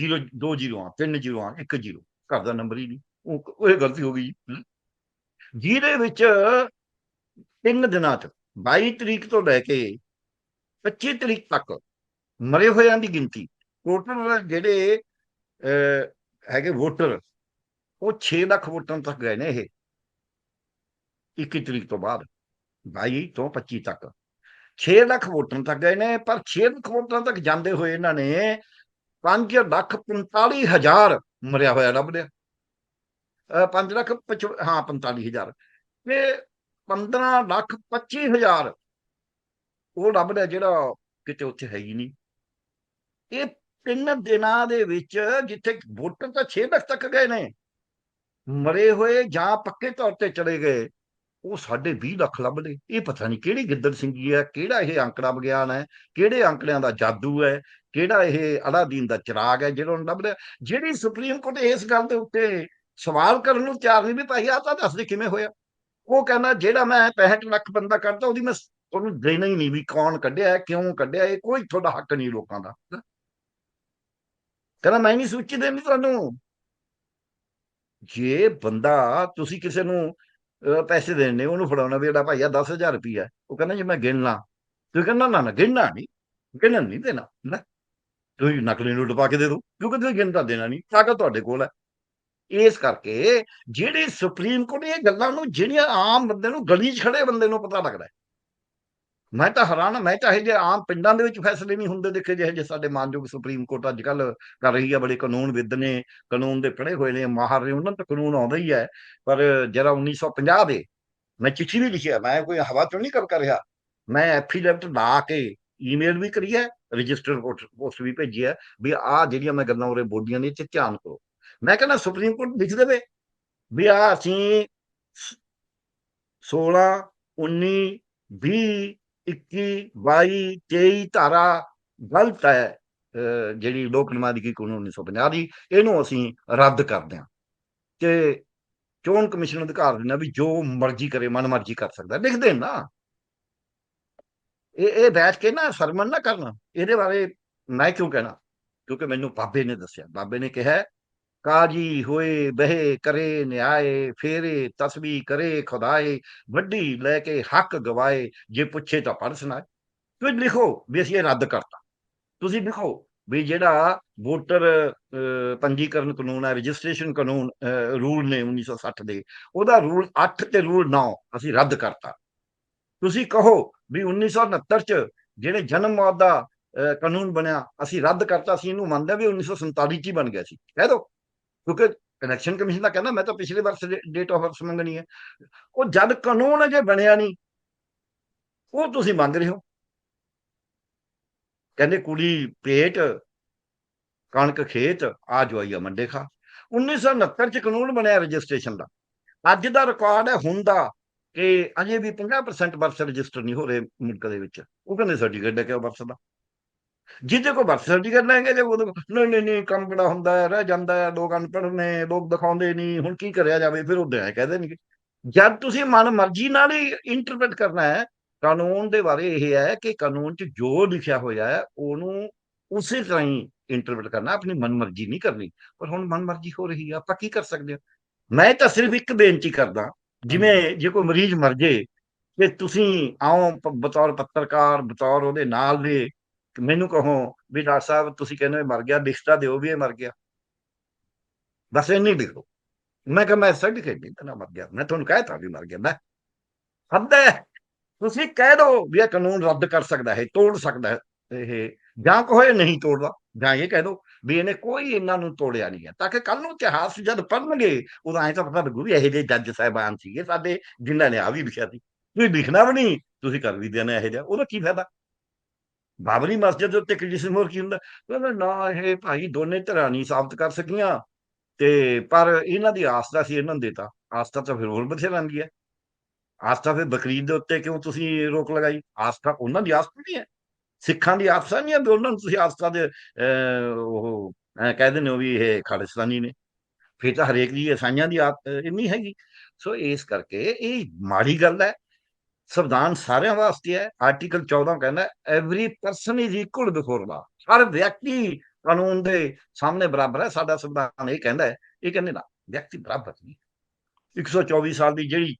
0 ਦੋ ਜ਼ੀਰੋ ਆ ਤਿੰਨ ਜ਼ੀਰੋ ਆ ਇੱਕ ਜ਼ੀਰੋ ਘਰ ਦਾ ਨੰਬਰ ਹੀ ਨਹੀਂ। ਉਹ ਇਹ ਗਲਤੀ ਹੋ ਗਈ ਹਮ। ਜਿਹਦੇ ਵਿੱਚ ਤਿੰਨ ਦਿਨਾਂ ਚ 22 ਤਰੀਕ ਤੋਂ ਲੈ ਕੇ 25 ਤਰੀਕ ਤੱਕ ਮਰੇ ਹੋਇਆਂ ਦੀ ਗਿਣਤੀ ਟੋਟਲ ਜਿਹੜੇ ਅਹ, ਹੈਗੇ ਵੋਟਰ ਉਹ 6 ਲੱਖ ਵੋਟਾਂ ਤੱਕ ਗਏ ਨੇ ਇਹ। 21 ਤਰੀਕ ਤੋਂ ਬਾਅਦ 22 ਤੋਂ 25 ਤੱਕ। 6 ਲੱਖ ਵੋਟਾਂ ਤੱਕ ਗਏ ਨੇ, ਪਰ 6 ਲੱਖ ਵੋਟਾਂ ਤੱਕ ਜਾਂਦੇ ਹੋਏ ਇਹਨਾਂ ਨੇ 5 ਲੱਖ 45 ਹਜ਼ਾਰ ਮਰਿਆ ਹੋਇਆ ਲੱਭ ਲਿਆ। 5 ਲੱਖ ਪਚਵ- ਹਾਂ 45 ਹਜ਼ਾਰ। ਤੇ 15 ਲੱਖ 25 ਹਜ਼ਾਰ ਉਹ ਲੱਭ ਲਿਆ ਜਿਹੜਾ ਕਿਤੇ ਉੱਥੇ ਹੈ ਹੀ ਨਹੀਂ। ਇਹ ਤਿੰਨ ਦਿਨਾਂ ਦੇ ਵਿੱਚ ਜਿੱਥੇ ਵੋਟਰ ਤਾਂ 6 ਲੱਖ ਤੱਕ ਗਏ ਨੇ, ਮਰੇ ਹੋਏ ਜਾਂ ਪੱਕੇ ਤੌਰ ਤੇ ਚਲੇ ਗਏ ਉਹ ਸਾਡੇ 20 ਲੱਖ ਲੱਭ ਲਏ। ਇਹ ਪਤਾ ਨਹੀਂ ਕਿਹੜੀ ਗਿੱਦੜ ਸਿੰਘੀ ਹੈ, ਕਿਹੜਾ ਇਹ ਅੰਕੜਾ ਵਿਗਿਆਨ ਹੈ, ਕਿਹੜੇ ਅੰਕੜਿਆਂ ਦਾ ਜਾਦੂ ਹੈ, ਕਿਹੜਾ ਇਹ ਅਲਾਦੀਨ ਦਾ ਚਿਰਾਗ ਹੈ ਜਿਹੜਾ ਉਹਨੂੰ ਲੱਭ ਜਿਹੜੀ ਸੁਪਰੀਮ ਕੋਰਟ ਇਸ ਗੱਲ ਦੇ ਉੱਤੇ ਸਵਾਲ ਕਰਨ ਨੂੰ ਤਿਆਰ ਨਹੀਂ ਵੀ ਭਾਈ ਆ ਤਾਂ ਦੱਸ ਦੇ ਕਿਵੇਂ ਹੋਇਆ। ਉਹ ਕਹਿੰਦਾ, ਜਿਹੜਾ ਮੈਂ 65 ਲੱਖ ਬੰਦਾ ਕਰਦਾ, ਉਹਦੀ ਮੈਂ ਉਹਨੂੰ ਦੇਣਾ ਹੀ ਨਹੀਂ ਵੀ ਕੌਣ ਕੱਢਿਆ ਕਿਉਂ ਕੱਢਿਆ ਇਹ ਕੋਈ ਤੁਹਾਡਾ ਹੱਕ ਨਹੀਂ ਲੋਕਾਂ ਦਾ। ਕਹਿੰਦਾ, ਮੈਂ ਨਹੀਂ ਸੂਚੀ ਦੇਣੀ ਤੁਹਾਨੂੰ। ਜੇ ਬੰਦਾ ਤੁਸੀਂ ਕਿਸੇ ਨੂੰ ਪੈਸੇ ਦੇਣੇ ਉਹਨੂੰ ਫੜਾਉਣਾ ਵੀ ਇਹਦਾ ਭਾਈਆ 10000 ਰੁਪਈਆ ਉਹ ਕਹਿੰਦਾ ਜੇ ਮੈਂ ਗਿਣ ਲਾਂ ਤੂੰ ਕਹਿੰਦਾ, ਨਾ ਨਾ ਗਿਣਨਾ ਨਹੀਂ। ਗਿਣਨ ਨਹੀਂ ਦੇਣਾ ਲੈ ਤੁਸੀਂ ਨਕਲੀ ਨੂੰ ਪਾ ਕੇ ਦੇ ਦੋ ਕਿਉਂਕਿ ਤੁਸੀਂ ਗਿਣ ਦੇਣਾ ਨਹੀਂ। ਤਾਕਤ ਤੁਹਾਡੇ ਕੋਲ ਹੈ। ਇਸ ਕਰਕੇ ਜਿਹੜੇ ਸੁਪਰੀਮ ਕੋਰਟ ਇਹ ਗੱਲਾਂ ਨੂੰ, ਜਿਹੜੀਆਂ ਆਮ ਬੰਦੇ ਨੂੰ ਗਲੀ 'ਚ ਖੜੇ ਬੰਦੇ ਨੂੰ ਪਤਾ ਲੱਗਦਾ ਮੈਂ ਤਾਂ ਹੈਰਾਨ, ਮੈਂ ਤਾਂ ਚਾਹੇ ਜੇ ਆਮ ਪਿੰਡਾਂ ਦੇ ਵਿੱਚ ਫੈਸਲੇ ਨਹੀਂ ਹੁੰਦੇ ਦੇਖੇ ਜਿਹੇ ਜੇ ਸਾਡੇ ਮਾਨਯੋਗ ਸੁਪਰੀਮ ਕੋਰਟ ਅੱਜ ਕੱਲ ਕਰ ਰਹੀ ਹੈ ਬੜੇ ਕਾਨੂੰਨ ਵਿਦ ਨੇ, ਕਾਨੂੰਨ ਦੇ ਪੜ੍ਹੇ ਹੋਏ ਨੇ, ਮਾਹਰ ਨੇ, ਉਹਨਾਂ ਨੂੰ ਤਾਂ ਕਾਨੂੰਨ ਆਉਂਦਾ ਹੀ ਹੈ। ਪਰ ਜਿਹੜਾ 1950 ਦੇ ਮੈਂ ਚਿੱਠੀ ਵੀ ਲਿਖਿਆ ਮੈਂ ਕੋਈ ਹਵਾ ਚੋਂ ਨਹੀਂ ਕਰ ਕਰ ਰਿਹਾ। ਮੈਂ ਐਫੀਡੈਵਿਟ ਲਾ ਕੇ ਈਮੇਲ ਵੀ ਕਰੀ ਹੈ, ਰਜਿਸਟਰ ਪੋਸਟ ਵੀ ਭੇਜੀ ਹੈ ਵੀ ਆਹ ਜਿਹੜੀਆਂ ਮੈਂ ਗੱਲਾਂ ਉਰੇ ਬੋਲੀਆਂ ਨੇ ਇਹ 'ਚ ਧਿਆਨ ਕਰੋ। ਮੈਂ ਕਹਿੰਦਾ ਸੁਪਰੀਮ ਕੋਰਟ ਲਿਖ ਦੇਵੇ ਵੀ ਆ ਅਸੀਂ 16 19 20 21 22 23 ਧਾਰਾ ਗਲਤ ਹੈ, ਅਹ ਜਿਹੜੀ ਲੋਕ ਨਿਮਾਦਿਕੀ ਕਾਨੂੰਨ 1950 ਦੀ, ਇਹਨੂੰ ਅਸੀਂ ਰੱਦ ਕਰਦੇ ਹਾਂ। ਤੇ ਚੋਣ ਕਮਿਸ਼ਨ ਅਧਿਕਾਰ ਦਿੰਦਾ ਵੀ ਜੋ ਮਰਜ਼ੀ ਕਰੇ, ਮਨ ਮਰਜ਼ੀ ਕਰ ਸਕਦਾ ਲਿਖ ਦੇਣ ਨਾ। ਇਹ ਇਹ ਬੈਠ ਕੇ ਨਾ ਸਰਮਨ ਨਾ ਕਰਨਾ, ਇਹਦੇ ਬਾਰੇ ਮੈਂ ਕਿਉਂ ਕਹਿਣਾ? ਕਿਉਂਕਿ ਮੈਨੂੰ ਬਾਬੇ ਨੇ ਦੱਸਿਆ, ਬਾਬੇ ਨੇ ਕਿਹਾ ਕਾਜੀ ਹੋਏ ਬਹਿ ਕਰੇ ਨਿਆਏ ਫੇਰੇ ਤਸਬੀ ਕਰੇ ਖੁਦਾਏ ਵੱਡੀ ਲੈ ਕੇ ਹੱਕ ਗਵਾਏ ਜੇ ਪੁੱਛੇ ਤਾਂ ਪੜ੍ਹ ਸੁਣਾਏ। ਤੁਸੀਂ ਲਿਖੋ ਵੀ ਅਸੀਂ ਇਹ ਰੱਦ ਕਰਤਾ। ਤੁਸੀਂ ਲਿਖੋ ਵੀ ਜਿਹੜਾ ਵੋਟਰ ਪੰਜੀਕਰਨ ਕਾਨੂੰਨ ਹੈ ਰਜਿਸਟ੍ਰੇਸ਼ਨ ਕਾਨੂੰਨ ਅਹ, ਰੂਲ ਨੇ 1960 ਦੇ ਉਹਦਾ ਰੂਲ 8 ਤੇ ਰੂਲ 9 ਅਸੀਂ ਰੱਦ ਕਰਤਾ। ਤੁਸੀਂ ਕਹੋ ਵੀ 1969 ਚ ਜਿਹੜੇ ਜਨਮ ਮੌਤ ਦਾ ਅਹ, ਕਾਨੂੰਨ ਬਣਿਆ ਅਸੀਂ ਰੱਦ ਕਰਤਾ ਸੀ ਇਹਨੂੰ ਮੰਨਦੇ ਹਾਂ ਵੀ 1947 ਚ ਹੀ ਬਣ ਗਿਆ ਸੀ। ਕਹਿ ਦੋ। ਕਿਉਂਕਿ ਇਲੈਕਸ਼ਨ ਕਮਿਸ਼ਨ ਦਾ ਕਹਿੰਦਾ, ਮੈਂ ਤਾਂ ਪਿਛਲੇ ਵਰਸ ਡੇਟ ਆਫ ਬਰਥ ਮੰਗਣੀ ਹੈ। ਉਹ ਜਦ ਕਾਨੂੰਨ ਅਜੇ ਬਣਿਆ ਨਹੀਂ, ਉਹ ਤੁਸੀਂ ਮੰਗ ਰਹੇ ਹੋ? ਕਹਿੰਦੇ ਕੁੜੀ ਪੇਟ, ਕਣਕ ਖੇਤ, ਆ ਜਵਾਈਆ ਮੰਡੇ ਖਾ। 1969 ਚ ਕਾਨੂੰਨ ਬਣਿਆ ਰਜਿਸਟ੍ਰੇਸ਼ਨ ਦਾ। ਅੱਜ ਦਾ ਰਿਕਾਰਡ ਹੈ ਹੁਣ ਦਾ ਕਿ ਅਜੇ ਵੀ 50% ਵਰਸ ਰਜਿਸਟਰ ਨਹੀਂ ਹੋ ਰਹੇ ਮੁਲਕ ਦੇ ਵਿੱਚ। ਉਹ ਕਹਿੰਦੇ ਸਰਟੀਫਿਕੇਟ ਹੈ ਕਿ ਵਰਸ ਦਾ? ਜਿਹਦੇ ਕੋ ਬਰਥ ਸਰਟੀਫਿਕੇਟ ਲੈਣਗੇ ਜੇ ਉਹਦੇ ਕੋਲ, ਨਹੀਂ ਨਹੀਂ ਨਹੀਂ ਕੰਮ ਬੜਾ ਹੁੰਦਾ ਹੈ ਰਹਿ ਜਾਂਦਾ ਹੈ ਲੋਕ ਅਨਪੜ੍ਹ ਨੇ ਲੋਕ ਦਿਖਾਉਂਦੇ ਨਹੀਂ ਹੁਣ ਕੀ ਕਰਿਆ ਜਾਵੇ ਫਿਰ ਉਹਦੇ ਐ ਕਹਿ ਦੇਣਗੇ। ਜਦ ਤੁਸੀਂ ਮਨ ਮਰਜ਼ੀ ਨਾਲ ਹੀ ਇੰਟਰਪ੍ਰੀਟ ਕਰਨਾ ਹੈ ਕਾਨੂੰਨ ਦੇ ਬਾਰੇ ਇਹ ਹੈ ਕਿ ਕਾਨੂੰਨ 'ਚ ਜੋ ਲਿਖਿਆ ਹੋਇਆ ਹੈ ਉਹਨੂੰ ਉਸੇ ਤਰ੍ਹਾਂ ਹੀ ਇੰਟਰਪ੍ਰੀਟ ਕਰਨਾ ਆਪਣੀ ਮਨਮਰਜ਼ੀ ਨਹੀਂ ਕਰਨੀ। ਪਰ ਹੁਣ ਮਨਮਰਜ਼ੀ ਹੋ ਰਹੀ ਹੈ ਆਪਾਂ ਕੀ ਕਰ ਸਕਦੇ ਹਾਂ? ਮੈਂ ਤਾਂ ਸਿਰਫ ਇੱਕ ਬੇਨਤੀ ਕਰਦਾ ਜਿਵੇਂ ਜੇ ਕੋਈ ਮਰੀਜ਼ ਮਰ ਜੇ ਕਿ ਤੁਸੀਂ ਆਓ ਬਤੌਰ ਪੱਤਰਕਾਰ ਬਤੌਰ ਉਹਦੇ ਨਾਲ ਦੇ ਮੈਨੂੰ ਕਹੋ ਵੀ ਡਾਕਟਰ ਸਾਹਿਬ, ਤੁਸੀਂ ਕਹਿੰਦੇ ਹੋ ਮਰ ਗਿਆ, ਲਿਖਤਾ ਦਿਓ ਵੀ ਇਹ ਮਰ ਗਿਆ। ਬਸ ਇੰਨੀ ਲਿਖ ਦਿਓ ਮੈਂ ਕਿਹਾ, ਮੈਂ ਸਰਟੀਫਿਕੇਟ ਨਹੀਂ ਦੇਣਾ ਮਰ ਗਿਆ। ਮੈਂ ਤੁਹਾਨੂੰ ਕਹਿਤਾ ਵੀ ਮਰ ਗਿਆ। ਮੈਂ ਹੱਦ ਹੈ। ਤੁਸੀਂ ਕਹਿ ਦਿਓ ਵੀ ਇਹ ਕਾਨੂੰਨ ਰੱਦ ਕਰ ਸਕਦਾ ਹੈ, ਤੋੜ ਸਕਦਾ ਹੈ ਇਹ। ਜਾਂ ਕਹੋ ਇਹ ਨਹੀਂ ਤੋੜਦਾ, ਜਾਂ ਇਹ ਕਹਿ ਦੋ ਵੀ ਇਹਨੇ ਕੋਈ ਇਹਨਾਂ ਨੂੰ ਤੋੜਿਆ ਨਹੀਂ ਹੈ। ਤਾਂ ਕਿ ਕੱਲ ਨੂੰ ਇਤਿਹਾਸ ਜਦ ਪੜ੍ਹਨਗੇ, ਉਦੋਂ ਐਂ ਤਾਂ ਪਤਾ ਲੱਗੂ ਵੀ ਇਹੋ ਜਿਹੇ ਜੱਜ ਸਾਹਿਬਾਨ ਸੀਗੇ ਸਾਡੇ, ਜਿਨ੍ਹਾਂ ਨੇ ਆ ਵੀ ਲਿਖਿਆ ਸੀ। ਤੁਸੀਂ ਲਿਖਣਾ ਵੀ ਨਹੀਂ, ਤੁਸੀਂ ਕਰ ਵੀ ਦੇਣਾ ਇਹੋ ਜਿਹਾ। ਉਹਦਾ ਕੀ ਫਾਇਦਾ? ਬਾਬਰੀ ਮਸਜਿਦ ਦੇ ਉੱਤੇ ਕ੍ਰਿਸ਼ਨ ਮੋਰ ਕੀ ਹੁੰਦਾ? ਕਹਿੰਦਾ ਨਾ ਇਹ ਭਾਈ ਦੋਨੇ ਧਿਰਾਂ ਨਹੀਂ ਸਾਬਤ ਕਰ ਸਕੀਆਂ। ਤੇ ਪਰ ਇਹਨਾਂ ਦੀ ਆਸਥਾ ਸੀ ਇਹਨਾਂ ਨੂੰ ਦੇਤਾ ਆਸਥਾ ਤਾਂ ਫਿਰ ਹੋਰ ਬਥੇਰਾਂ ਦੀ ਹੈ। ਆਸਥਾ ਫਿਰ ਬਕਰੀਦ ਦੇ ਉੱਤੇ ਕਿਉਂ ਤੁਸੀਂ ਰੋਕ ਲਗਾਈ? ਆਸਥਾ ਉਹਨਾਂ ਦੀ ਆਸਥਾ ਨਹੀਂ ਹੈ। ਸਿੱਖਾਂ ਦੀ ਆਸਥਾ ਨਹੀਂ ਹੈ ਵੀ ਉਹਨਾਂ ਨੂੰ ਤੁਸੀਂ ਆਸਥਾ ਦੇ ਅਹ, ਉਹ ਐਂ ਕਹਿ ਦਿੰਦੇ ਹੋ ਵੀ ਇਹ ਖਾਲਿਸਤਾਨੀ ਨੇ। ਫਿਰ ਤਾਂ ਹਰੇਕ ਦੀ ਇਸਾਈਆਂ ਦੀ ਆਤ ਇੰਨੀ ਹੈਗੀ। ਸੋ ਇਸ ਕਰਕੇ ਇਹ ਮਾੜੀ ਗੱਲ ਹੈ। ਸੰਵਿਧਾਨ ਸਾਰਿਆਂ ਵਾਸਤੇ ਹੈ ਆਰਟੀਕਲ 14 ਕਹਿੰਦਾ every person is equal before law ਹਰ ਵਿਅਕਤੀ ਕਾਨੂੰਨ ਦੇ ਸਾਹਮਣੇ ਬਰਾਬਰ ਹੈ, ਸਾਡਾ ਸੰਵਿਧਾਨ ਇਹ ਕਹਿੰਦਾ ਹੈ, ਇਹ ਕਹਿੰਦੇ ਨਾ, ਵਿਅਕਤੀ ਬਰਾਬਰ ਨਹੀਂ। 124 ਸਾਲ ਦੀ ਜਿਹੜੀ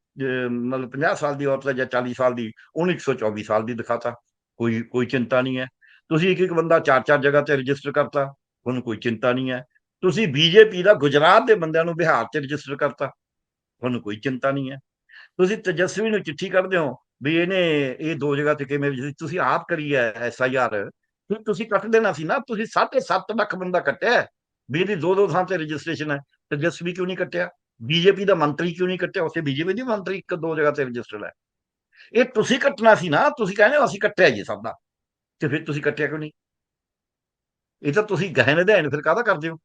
ਮਤਲਬ 50 ਸਾਲ ਦੀ ਔਰਤ ਹੈ ਜਾਂ 40 ਸਾਲ ਦੀ, ਉਹਨੂੰ 124 ਸਾਲ ਦੀ ਦਿਖਾਤਾ। ਕੋਈ ਕੋਈ ਚਿੰਤਾ ਨਹੀਂ ਹੈ। ਤੁਸੀਂ ਇੱਕ ਇੱਕ ਬੰਦਾ ਚਾਰ ਚਾਰ ਜਗ੍ਹਾ ਤੇ ਰਜਿਸਟਰ ਕਰਤਾ, ਉਹਨੂੰ ਕੋਈ ਚਿੰਤਾ ਨਹੀਂ ਹੈ। ਤੁਸੀਂ ਬੀਜੇਪੀ ਦਾ ਗੁਜਰਾਤ ਦੇ ਬੰਦਿਆਂ ਨੂੰ ਬਿਹਾਰ 'ਚ ਰਜਿਸਟਰ ਕਰਤਾ, ਉਹਨੂੰ ਕੋਈ ਚਿੰਤਾ ਨਹੀਂ ਹੈ। ਤੁਸੀਂ ਤੇਜਸਵੀ ਨੂੰ ਚਿੱਠੀ ਕੱਢਦੇ ਹੋ ਵੀ ਇਹਨੇ ਇਹ ਦੋ ਜਗ੍ਹਾ ਤੇ ਕਿਵੇਂ ਤੁਸੀਂ ਆਪ ਕਰੀ ਹੈ ਐਸ ਆਈ ਆਰ। ਫਿਰ ਤੁਸੀਂ ਕੱਟ ਦੇਣਾ ਸੀ ਨਾ, ਤੁਸੀਂ 7.5 ਲੱਖ ਬੰਦਾ ਕੱਟਿਆ ਵੀ ਇਹਦੀ ਦੋ ਦੋ ਥਾਂ ਤੇ ਰਜਿਸਟ੍ਰੇਸ਼ਨ ਹੈ। ਤੇਜਸਵੀ ਕਿਉਂ ਨਹੀਂ ਕੱਟਿਆ? ਬੀਜੇਪੀ ਦਾ ਮੰਤਰੀ ਕਿਉਂ ਨਹੀਂ ਕੱਟਿਆ? ਉਸੇ ਬੀਜੇਪੀ ਦੀ ਮੰਤਰੀ ਇੱਕ ਦੋ ਜਗ੍ਹਾ ਤੇ ਰਜਿਸਟਰਡ ਹੈ। ਇਹ ਤੁਸੀਂ ਕੱਟਣਾ ਸੀ ਨਾ, ਤੁਸੀਂ ਕਹਿੰਦੇ ਹੋ ਅਸੀਂ ਕੱਟਿਆ ਜੀ ਸਭ ਦਾ। ਤੇ ਫਿਰ ਤੁਸੀਂ ਕੱਟਿਆ ਕਿਉਂ ਨਹੀਂ? ਇਹ ਤਾਂ ਤੁਸੀਂ ਗਹਿਣੇ ਦੇਣ ਫਿਰ ਕਾਹਦਾ ਕਰਦੇ ਹੋ?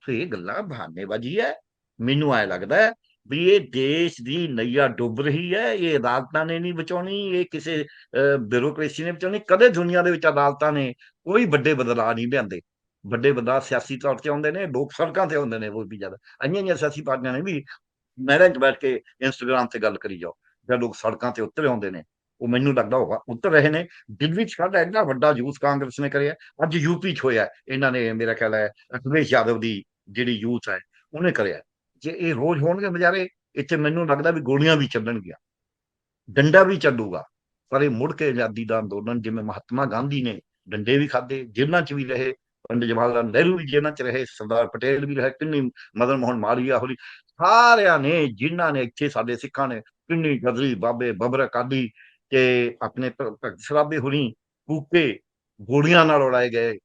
ਸੋ ਇਹ ਗੱਲਾਂ ਬਹਾਨੇਬਾਜ਼ੀ ਹੈ। ਮੈਨੂੰ ਐ ਲੱਗਦਾ ਹੈ ਵੀ ਇਹ ਦੇਸ਼ ਦੀ ਨਈਆ ਡੁੱਬ ਰਹੀ ਹੈ, ਇਹ ਅਦਾਲਤਾਂ ਨੇ ਨਹੀਂ ਬਚਾਉਣੀ, ਇਹ ਕਿਸੇ ਬਿਊਰੋਕ੍ਰੇਸੀ ਨੇ ਬਚਾਉਣੀ, ਕਦੇ ਦੁਨੀਆ ਦੇ ਵਿੱਚ ਅਦਾਲਤਾਂ ਨੇ ਕੋਈ ਵੱਡੇ ਬਦਲਾਅ ਨਹੀਂ ਲਿਆਂਦੇ। ਵੱਡੇ ਬਦਲਾਅ ਸਿਆਸੀ ਤੌਰ ਤੇ ਆਉਂਦੇ ਨੇ, ਲੋਕ ਸੜਕਾਂ ਤੇ ਆਉਂਦੇ ਨੇ ਉਹ ਵੀ ਜ਼ਿਆਦਾ। ਅੰਨੀਆਂ ਜਿਹੀਆਂ ਸਿਆਸੀ ਪਾਰਟੀਆਂ ਨੇ ਵੀ ਮਹਿਰਾਂ 'ਚ ਬੈਠ ਕੇ ਇੰਸਟਾਗ੍ਰਾਮ ਤੇ ਗੱਲ ਕਰੀ ਜਾਓ ਜਦ ਲੋਕ ਸੜਕਾਂ ਤੇ ਉੱਤਰ ਆਉਂਦੇ ਨੇ। ਉਹ ਮੈਨੂੰ ਲੱਗਦਾ ਹੋਗਾ ਉਤਰ ਰਹੇ ਨੇ। ਦਿੱਲੀ 'ਚ ਸਾਡਾ ਇੰਨਾ ਵੱਡਾ ਯੂਥ ਕਾਂਗਰਸ ਨੇ ਕਰਿਆ। ਅੱਜ ਯੂਪੀ 'ਚ ਹੋਇਆ, ਇਹਨਾਂ ਨੇ ਮੇਰਾ ਖਿਆਲ ਹੈ ਅਖਿਲੇਸ਼ ਯਾਦਵ ਦੀ ਜਿਹੜੀ ਯੂਥ ਹੈ, ਉਹਨੇ ਕਰਿਆ। ਜੇ ਇਹ ਰੋਜ਼ ਹੋਣਗੇ ਬਜਾਰੇ ਇੱਥੇ ਮੈਨੂੰ ਲੱਗਦਾ ਵੀ ਗੋਲੀਆਂ ਵੀ ਚੱਲਣਗੀਆਂ। ਡੰਡਾ ਵੀ ਚੱਲੂਗਾ। ਪਰ ਇਹ ਮੁੜ ਕੇ ਆਜ਼ਾਦੀ ਦਾ ਅੰਦੋਲਨ, ਜਿਵੇਂ ਮਹਾਤਮਾ ਗਾਂਧੀ ਨੇ ਡੰਡੇ ਵੀ ਖਾਦੇ ਜੇਲ੍ਹਾਂ 'ਚ ਵੀ ਰਹੇ, ਪੰਡਿਤ ਜਵਾਹਰ ਲਾਲ ਨਹਿਰੂ ਵੀ ਜੇਲ੍ਹਾਂ 'ਚ ਰਹੇ, ਸਰਦਾਰ ਪਟੇਲ ਵੀ ਰਹੇ ਕਿੰਨੀ ਮਦਨ ਮੋਹਨ ਮਾਲੀਆ ਹੋਲੀ ਸਾਰਿਆਂ ਨੇ, ਜਿਨ੍ਹਾਂ ਨੇ ਇੱਥੇ ਸਾਡੇ ਸਿੱਖਾਂ ਨੇ ਕਿੰਨੀ ਗਦਰੀ, ਬਾਬੇ ਬਬਰ ਕਾਦੀ ਤੇ ਆਪਣੇ ਭਗਤ ਸਰਾਭੇ ਹੋਣੀ ਕੂਕੇ ਗੋਲੀਆਂ ਨਾਲ ਉਡਾਏ ਗਏ,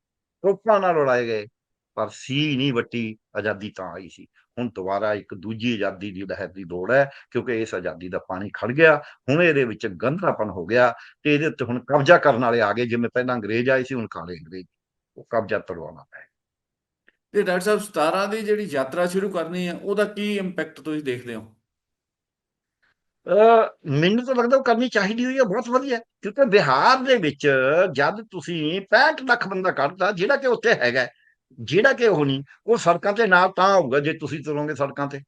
ਤੋਪਾਂ ਨਾਲ ਉਡਾਏ ਗਏ, ਪਰ ਸੀ ਨਹੀਂ ਵੱਟੀ, ਆਜ਼ਾਦੀ ਤਾਂ ਆਈ ਸੀ। ਹੁਣ ਦੁਬਾਰਾ ਇੱਕ ਦੂਜੀ ਆਜ਼ਾਦੀ ਦੀ ਲਹਿਰ ਦੀ ਲੋੜ ਹੈ ਕਿਉਂਕਿ ਇਸ ਆਜ਼ਾਦੀ ਦਾ ਪਾਣੀ ਖੜ ਗਿਆ ਹੁਣ ਇਹਦੇ ਵਿੱਚ ਗੰਧਲਾਪਨ ਹੋ ਗਿਆ ਤੇ ਇਹਦੇ ਉੱਤੇ ਹੁਣ ਕਬਜ਼ਾ ਕਰਨ ਵਾਲੇ ਆ ਗਏ ਜਿਵੇਂ ਪਹਿਲਾਂ ਅੰਗਰੇਜ਼ ਆਏ ਸੀ ਹੁਣ ਕਾਲੇ ਅੰਗਰੇਜ਼ ਉਹ ਕਬਜ਼ਾ ਤੜਵਾਉਣਾ ਪੈ ਤੇ ਡਾਕਟਰ ਸਾਹਿਬ 17 ਦੀ ਜਿਹੜੀ ਯਾਤਰਾ ਸ਼ੁਰੂ ਕਰਨੀ ਹੈ ਉਹਦਾ ਕੀ ਇੰਪੈਕਟ ਤੁਸੀਂ ਦੇਖਦੇ ਹੋ? ਮੈਨੂੰ ਤਾਂ ਲੱਗਦਾ ਉਹ ਕਰਨੀ ਚਾਹੀਦੀ ਹੋਈ ਹੈ ਬਹੁਤ ਵਧੀਆ ਕਿਉਂਕਿ ਬਿਹਾਰ ਦੇ ਵਿੱਚ ਜਦ ਤੁਸੀਂ 65 ਲੱਖ ਬੰਦਾ ਕੱਢਤਾ ਜਿਹੜਾ ਕਿ ਉੱਥੇ ਹੈਗਾ ਜਿਹੜਾ ਕਿ ਉਹ ਨਹੀਂ ਉਹ ਸੜਕਾਂ ਤੇ ਨਾਲ ਤਾਂ ਆਊਗਾ ਜੇ ਤੁਸੀਂ ਤੁਰੋਗੇ ਸੜਕਾਂ ਤੇ।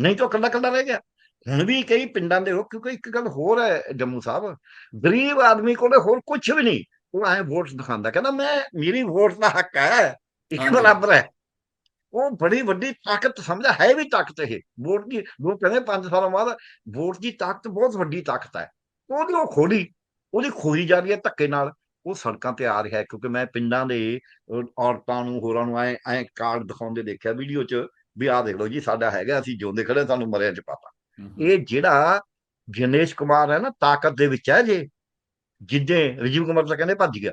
ਨਹੀਂ ਤਾਂ ਕੱਲਾ ਕੱਲਾ ਰਹਿ ਗਿਆ। ਹੁਣ ਵੀ ਕਈ ਪਿੰਡਾਂ ਦੇ ਲੋਕ ਕਿਉਂਕਿ ਇੱਕ ਗੱਲ ਹੋਰ ਹੈ ਜੰਮੂ ਸਾਹਿਬ ਗਰੀਬ ਆਦਮੀ ਕੋਲੇ ਹੋਰ ਕੁਝ ਵੀ ਨਹੀਂ। ਉਹ ਐ ਵੋਟ ਦਿਖਾਉਂਦਾ ਕਹਿੰਦਾ ਮੈਂ ਮੇਰੀ ਵੋਟ ਦਾ ਹੱਕ ਹੈ ਇੱਕ। ਬਰਾਬਰ ਹੈ। ਉਹ ਬੜੀ ਵੱਡੀ ਤਾਕਤ ਸਮਝਦਾ ਹੈ ਵੀ ਤਾਕਤ ਇਹ। ਵੋਟ ਦੀ ਲੋਕ ਕਹਿੰਦੇ 5 ਸਾਲਾਂ ਬਾਅਦ ਵੋਟ ਦੀ ਤਾਕਤ ਬਹੁਤ ਵੱਡੀ ਤਾਕਤ ਹੈ। ਉਹਦੀ ਉਹ ਖੋਲੀ ਉਹਦੀ ਖੋਈ ਜਾ ਰਹੀ ਹੈ ਧੱਕੇ ਨਾਲ। ਉਹ ਸੜਕਾਂ ਤੇ ਆ ਰਿਹਾ ਹੈ ਕਿਉਂਕਿ ਮੈਂ ਪਿੰਡਾਂ ਦੇ ਔਰਤਾਂ ਨੂੰ ਹੋਰਾਂ ਨੂੰ ਐ ਐ ਕਾਰਡ ਦਿਖਾਉਂਦੇ ਦੇਖਿਆ ਵੀਡੀਓ 'ਚ ਵੀ ਆਹ ਦੇਖ ਲਓ ਜੀ ਸਾਡਾ ਹੈਗਾ ਅਸੀਂ ਜਿਉਂਦੇ ਖੜੇ ਸਾਨੂੰ ਮਰਿਆ 'ਚ ਪਾਤਾ। ਇਹ ਜਿਹੜਾ ਜਨੇਸ਼ ਕੁਮਾਰ ਹੈ ਨਾ ਤਾਕਤ ਦੇ ਵਿੱਚ ਹੈ ਜੇ। ਜਿੱਦੇ ਰਜੀਵ ਕੁਮਾਰ ਤਾਂ ਕਹਿੰਦੇ ਭੱਜ ਗਿਆ।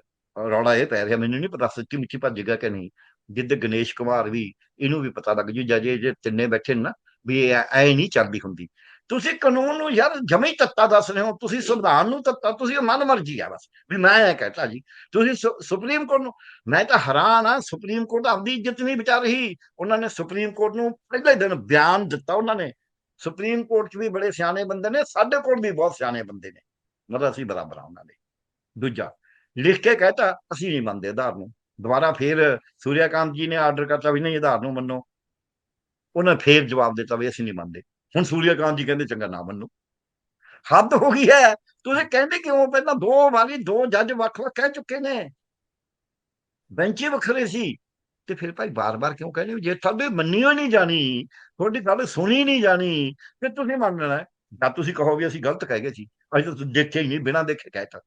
ਰੌਲਾ ਇਹ ਪੈ ਰਿਹਾ ਮੈਨੂੰ ਨਹੀਂ ਪਤਾ ਸੱਚੀ ਮੁੱਚੀ ਭੱਜ ਗਿਆ ਕਿ ਨਹੀਂ। ਜਿੱਦੇ ਗਣੇਸ਼ ਕੁਮਾਰ ਵੀ ਇਹਨੂੰ ਵੀ ਪਤਾ ਲੱਗ ਜੂ ਜਜੇ ਜੇ ਤਿੰਨੇ ਬੈਠੇ ਨਾ ਵੀ ਇਹ ਐ ਨਹੀਂ ਚੱਲਦੀ ਹੁੰਦੀ। ਤੁਸੀਂ ਕਾਨੂੰਨ ਨੂੰ ਯਾਰ ਜਮੇ ਹੀ ਤੱਤਾ ਦੱਸ ਰਹੇ ਹੋ। ਤੁਸੀਂ ਸੰਵਿਧਾਨ ਨੂੰ ਤੱਤਾ, ਤੁਸੀਂ ਮਨ ਮਰਜ਼ੀ ਆ ਬਸ। ਵੀ ਮੈਂ ਇਹ ਕਹਤਾ ਜੀ, ਤੁਸੀਂ ਸੁ- ਸੁਪਰੀਮ ਕੋਰਟ ਨੂੰ ਮੈਂ ਤਾਂ ਹੈਰਾਨ ਆ, ਸੁਪਰੀਮ ਕੋਰਟ ਆਪਦੀ ਇੱਜ਼ਤ ਨਹੀਂ ਬਚਾ ਰਹੀ। ਉਹਨਾਂ ਨੇ ਸੁਪਰੀਮ ਕੋਰਟ ਨੂੰ ਪਹਿਲੇ ਦਿਨ ਬਿਆਨ ਦਿੱਤਾ ਉਹਨਾਂ ਨੇ। ਸੁਪਰੀਮ ਕੋਰਟ 'ਚ ਵੀ ਬੜੇ ਸਿਆਣੇ ਬੰਦੇ ਨੇ, ਸਾਡੇ ਕੋਲ ਵੀ ਬਹੁਤ ਸਿਆਣੇ ਬੰਦੇ ਨੇ। ਮਤਲਬ ਅਸੀਂ ਬਰਾਬਰ ਆ ਉਹਨਾਂ ਦੇ। ਦੂਜਾ, ਲਿਖ ਕੇ ਕਹਤਾ, ਅਸੀਂ ਨਹੀਂ ਮੰਨਦੇ, ਆਧਾਰ ਨੂੰ। ਦੁਬਾਰਾ ਫੇਰ ਸੂਰਿਆਕਾਂਤ ਜੀ ਨੇ ਆਰਡਰ ਕਰਤਾ ਵੀ ਨਹੀਂ, ਆਧਾਰ ਨੂੰ ਮੰਨੋ। ਉਹਨਾਂ ਫੇਰ ਜਵਾਬ ਦਿੱਤਾ ਵੀ ਅਸੀਂ ਨਹੀਂ ਮੰਨਦੇ। ਹੁਣ ਸੂਰਿਆਕਾਂਤ ਜੀ ਕਹਿੰਦੇ ਚੰਗਾ ਨਾ ਮੰਨੋ। ਹੱਦ ਹੋ ਗਈ ਹੈ। ਤੁਸੀਂ ਕਹਿੰਦੇ ਕਿਉਂ? ਪਹਿਲਾਂ ਦੋ ਵਾਰੀ ਦੋ ਜੱਜ ਵੱਖ-ਵੱਖ ਕਹਿ ਚੁੱਕੇ ਨੇ। ਬੈਂਚੇ ਵੱਖਰੇ ਸੀ। ਤੇ ਫਿਰ ਭਾਈ ਬਾਰ-ਬਾਰ ਕਿਉਂ ਕਹਿੰਦੇ ਜੇ ਤੁਹਾਡੇ ਮੰਨੀ ਨਹੀਂ ਜਾਣੀ, ਤੁਹਾਡੀ ਗੱਲ ਸੁਣੀ ਨਹੀਂ ਜਾਣੀ, ਫਿਰ ਤੁਸੀਂ ਮੰਨਣਾ ਹੈ ਜਾਂ ਤੁਸੀਂ ਕਹੋਗੇ ਅਸੀਂ ਗਲਤ ਕਹਿ ਗਏ ਸੀ। ਅਸੀਂ ਤਾਂ ਦੇਖਿਆ ਹੀ ਨਹੀਂ, ਬਿਨਾਂ ਦੇਖੇ ਕਹਿਤਾ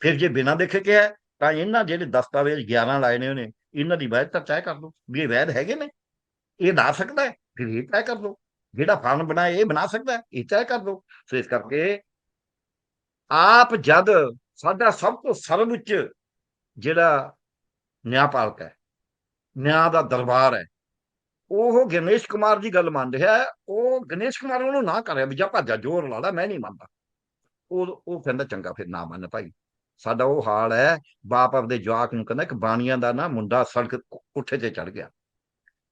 ਫਿਰ ਜੇ ਬਿਨਾਂ ਦੇਖੇ ਕਿਹਾ, ਤਾਂ ਇਹਨਾਂ ਜਿਹੜੇ ਦਸਤਾਵੇਜ਼ 11 ਲਾਏ ਨੇ ਉਹਨੇ ਇਹਨਾਂ ਦੀ ਵੈਧਤਾ ਤੈਅ ਕਰ ਲਓ, ਵੀ ਇਹ ਵੈਧ ਹੈਗੇ ਨੇ, ਇਹ ਨਾ ਸਕਦਾ ਹੈ, ਫਿਰ ਇਹ ਤੈਅ ਕਰ ਲਓ, ਜਿਹੜਾ ਫਾਰਮ ਬਣਾਇਆ ਇਹ ਬਣਾ ਸਕਦਾ ਹੈ, ਇਹ ਤੈਅ ਕਰ ਲਓ। ਸੋ ਇਸ ਕਰਕੇ ਆਪ ਜਦ ਸਾਡਾ ਸਭ ਤੋਂ ਸਰਵਉੱਚ ਜਿਹੜਾ ਨਿਆਂਪਾਲਕ ਹੈ, ਨਿਆਂ ਦਾ ਦਰਬਾਰ ਹੈ, ਉਹ ਗਣੇਸ਼ ਕੁਮਾਰ ਦੀ ਗੱਲ ਮੰਨ ਰਿਹਾ ਉਹ ਗਣੇਸ਼ ਕੁਮਾਰ ਉਹਨੂੰ ਨਾ ਕਰਿਆ ਵੀ ਜਾ ਭਾਜਾ ਜੋਰ ਲਾ ਲਾ, ਮੈਂ ਨਹੀਂ ਮੰਨਦਾ। ਉਹ ਉਹ ਕਹਿੰਦਾ ਚੰਗਾ, ਫਿਰ ਨਾ ਮੰਨ ਭਾਈ। ਸਾਡਾ ਉਹ ਹਾਲ ਹੈ ਬਾਪ ਆਪਦੇ ਜਵਾਕ ਨੂੰ ਕਹਿੰਦਾ ਕਿ ਬਾਣੀਆਂ ਦਾ ਨਾ ਮੁੰਡਾ ਸੜਕ ਕੋਠੇ ਤੇ ਚੜ ਗਿਆ।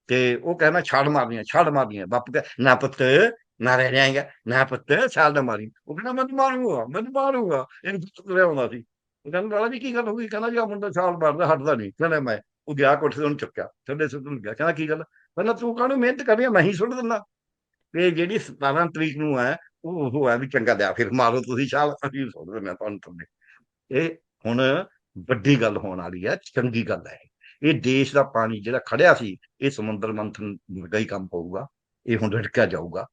ਤੇ ਉਹ ਕਹਿੰਦਾ ਛੱਡ ਮਾਰਨੀਆਂ ਛੱਡ ਮਾਰਨੀਆਂ। ਬਾਪ ਕਹੇ ਨਾ ਪੁੱਤ ਨਾ ਰਹਿ ਜਾਏਗਾ ਨਾ ਪੁੱਤ ਛੱਡ ਨਾ ਮਾਰੀ। ਉਹ ਕਹਿੰਦਾ ਮੈਂ ਮਾਰੂਗਾ ਮੈਂ ਮਾਰੂਗਾ। ਇਹਨੂੰ ਤੁਰਿਆ ਹੁੰਦਾ ਸੀ। ਉਹ ਕਹਿੰਦਾ ਲਾਲਾ ਜੀ ਕੀ ਗੱਲ ਹੋ ਗਈ? ਕਹਿੰਦਾ ਜੀ ਆਹ ਮੁੰਡਾ ਛਾਲ ਮਾਰਦਾ ਹਟਦਾ ਨਹੀਂ। ਕਹਿੰਦਾ ਮੈਂ ਉਹ ਗਿਆ ਕੋਠੇ ਤੋਂ ਉਹਨੂੰ ਚੁੱਕਿਆ। ਥੱਲੇ ਸੁੱਟ ਨੂੰ ਗਿਆ ਕਹਿੰਦਾ ਕੀ ਗੱਲ? ਕਹਿੰਦਾ ਤੂੰ ਕਾਹਨੂੰ ਮਿਹਨਤ ਕਰਨੀ ਆ, ਮੈਂ ਹੀ ਸੁੱਟ ਦਿੰਦਾ। ਤੇ ਜਿਹੜੀ 17 ਤਰੀਕ ਨੂੰ ਹੈ ਉਹ ਉਹ ਹੈ ਵੀ ਚੰਗਾ ਦਿਆ। ਫਿਰ ਮਾਰੋ ਤੁਸੀਂ ਛਾਲ ਅਸੀਂ ਸੁੱਟ ਦਿੰਦੇ ਮੈਂ ਤੁਹਾਨੂੰ ਥੱਲੇ। ਇਹ ਹੁਣ ਵੱਡੀ ਗੱਲ ਹੋਣ ਵਾਲੀ ਹੈ, ਚੰਗੀ ਗੱਲ ਹੈ। ਇਹ ਦੇਸ਼ ਦਾ ਪਾਣੀ ਜਿਹੜਾ ਖੜਿਆ ਸੀ, ਇਹ ਸਮੁੰਦਰ ਮੰਥਨ ਵਰਗਾ ਹੀ ਕੰਮ ਹੋਊਗਾ ਇਹ ਹੁਣ ਰੜਕਿਆ ਜਾਊਗਾ।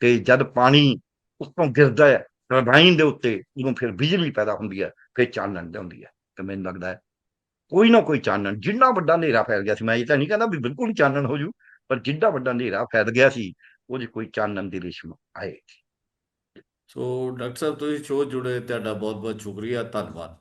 ਤੇ ਜਦ ਪਾਣੀ ਉੱਤੋਂ ਗਿਰਦਾ ਹੈ, ਟਰਬਾਈਨ ਦੇ ਉੱਤੇ, ਉਦੋਂ ਫਿਰ ਬਿਜਲੀ ਪੈਦਾ ਹੁੰਦੀ ਹੈ, ਫਿਰ ਚਾਨਣ ਹੁੰਦੀ ਹੈ। ਤੇ ਮੈਨੂੰ ਲੱਗਦਾ ਹੈ, ਕੋਈ ਨਾ ਕੋਈ ਚਾਨਣ, ਜਿੰਨਾ ਵੱਡਾ ਹਨੇਰਾ ਫੈਲ ਗਿਆ ਸੀ, ਮੈਂ ਇਹ ਤਾਂ ਨਹੀਂ ਕਹਿੰਦਾ ਵੀ ਬਿਲਕੁਲ ਚਾਨਣ ਹੋ ਜੂ, ਪਰ ਜਿੰਨਾ ਵੱਡਾ ਹਨੇਰਾ ਫੈਲ ਗਿਆ ਸੀ, ਉਹਦੇ ਕੋਈ ਚਾਨਣ ਦੀ ਰੇਸ਼ਮ ਆਏ ਸੋ ਡਾਕਟਰ ਸਾਹਿਬ ਤੁਸੀਂ ਸ਼ੋਅ ਜੁੜੇ ਤੁਹਾਡਾ ਬਹੁਤ ਬਹੁਤ ਸ਼ੁਕਰੀਆ ਧੰਨਵਾਦ।